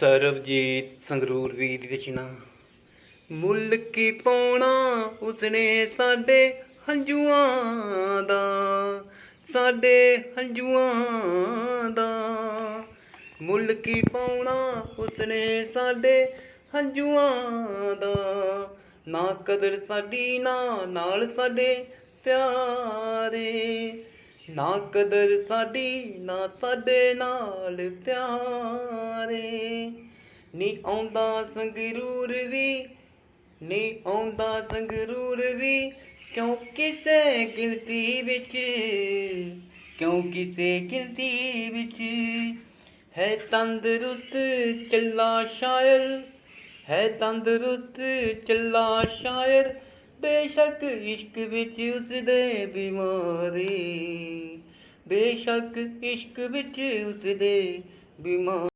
ਸਰਬਜੀਤ ਸੰਗਰੂਰ ਵੀਰ ਦੀ ਰਚਨਾ ਮੁੱਲ ਕੀ ਪਾਉਣਾ ਉਸਨੇ ਸਾਡੇ ਹੰਝੂਆਂ ਦਾ, ਸਾਡੇ ਹੰਝੂਆਂ ਦਾ। ਮੁੱਲ ਕੀ ਪਾਉਣਾ ਉਸਨੇ ਸਾਡੇ ਹੰਝੂਆਂ ਦਾ, ਨਾ ਕਦਰ ਸਾਡੀ, ਨਾ ਨਾਲ ਸਾਡੇ ਪਿਆਰੇ। ਨਾ ਕਦਰ ਸਾਡੀ, ਨਾ ਸਾਡੇ ਨਾਲ ਪਿਆਰੇ। ਨੀ ਆਉਂਦਾ ਸੰਗਰੂਰ ਵੀ, ਨੀ ਆਉਂਦਾ ਸੰਗਰੂਰ ਵੀ, ਕਿਉਂ ਕਿਸੇ ਗਿਣਤੀ ਵਿੱਚ, ਕਿਉਂ ਕਿਸੇ ਗਿਣਤੀ ਵਿੱਚ? ਹੈ ਤੰਦਰੁਸਤ ਚੱਲਾ ਸ਼ਾਇਰ, ਹੈ ਤੰਦਰੁਸਤ ਚੱਲਾ ਸ਼ਾਇਰ, ਬੇਸ਼ੱਕ ਇਸ਼ਕ ਵਿੱਚ ਉਸਦੇ ਬਿਮਾਰੀ, ਬੇਸ਼ੱਕ ਇਸ਼ਕ ਵਿੱਚ ਉਸਦੇ ਬਿਮਾਰ।